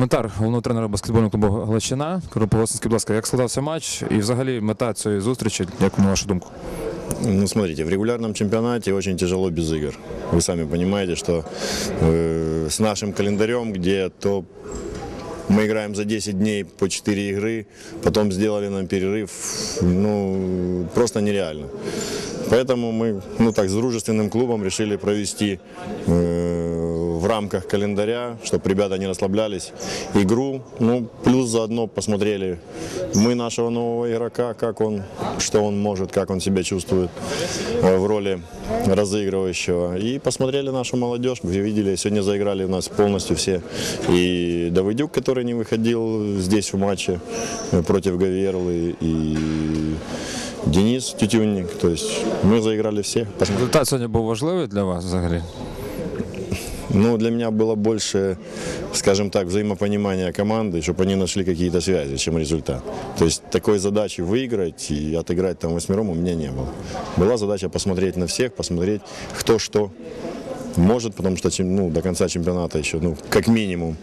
Коментар головного тренера баскетбольного клубу Галичина. Кропивосинський, будь ласка, як складався матч і взагалі мета цієї зустрічі, як на вашу думку? Ну, смотрите, в регулярном чемпионате очень тяжело без игр. Вы сами понимаете, что э, с нашим календарем, где то мы играем за 10 дней по 4 игры, потом сделали нам перерыв, ну, просто нереально. Поэтому мы, ну так, с дружественным клубом решили провести э, в рамках календаря, чтобы ребята не расслаблялись, игру. Ну, плюс заодно посмотрели мы нашего нового игрока, как он, что он может, как он себя чувствует э, в роли разыгрывающего. И посмотрели нашу молодежь, вы видели, сегодня заиграли у нас полностью все. И Давыдюк, который не выходил здесь в матче э, против Гаверлы, и Денис Тютюнник. То есть мы заиграли все. Результат сьогодні був важливий для вас взагалі. Ну, для меня было больше, скажем так, взаимопонимания команды, чтобы они нашли какие-то связи, чем результат. То есть такой задачи выиграть и отыграть там восьмером у меня не было. Была задача посмотреть на всех, посмотреть, кто что может, потому что чем- ну, до конца чемпионата еще, ну, как минимум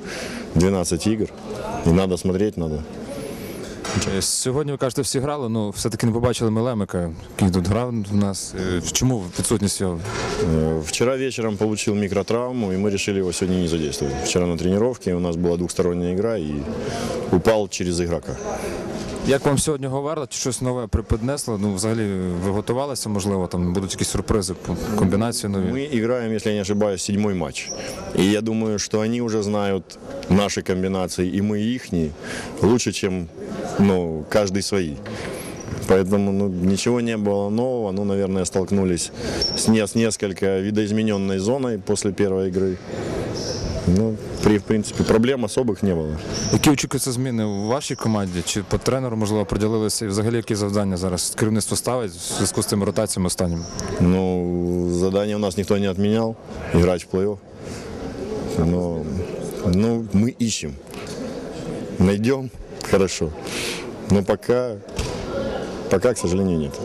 12 игр. И надо смотреть, надо Е, Сьогодні ви кажете, всі грали, ну все-таки не побачили Мелемика, який тут грав в нас. Е, Чому відсутність його? Э, Вчера вечером получил микротравму, и мы решили его сегодня не задействовать. Вчера на тренировке у нас была двухсторонняя игра, и упал через игрока. Як вам сьогодні говорили, чи щось нове припіднесло? Ну, взагалі, ви готувалися, можливо, там будуть якісь сюрпризи по комбінації нові. Мы играем, если я не ошибаюсь, седьмой матч. И я думаю, что они уже знают наши комбинации, и мы ихние, лучше, чем ну, каждый свои. Поэтому ну, ничего не было нового. Ну, наверное, столкнулись с, не, с несколько видоизмененной зоной после первой игры. Ну, при, в принципе, проблем особых не было. Які очікуються зміни у вашій команді? Чи по тренеру, можливо, приділилися? І взагалі які завдання зараз керівництво ставить в зв'язку з цими ротаціями останніми? Ну, задание у нас никто не отменял, играть в плей-офф. Но ну, мы ищем. Найдем, хорошо. Но пока, пока, к сожалению, нет.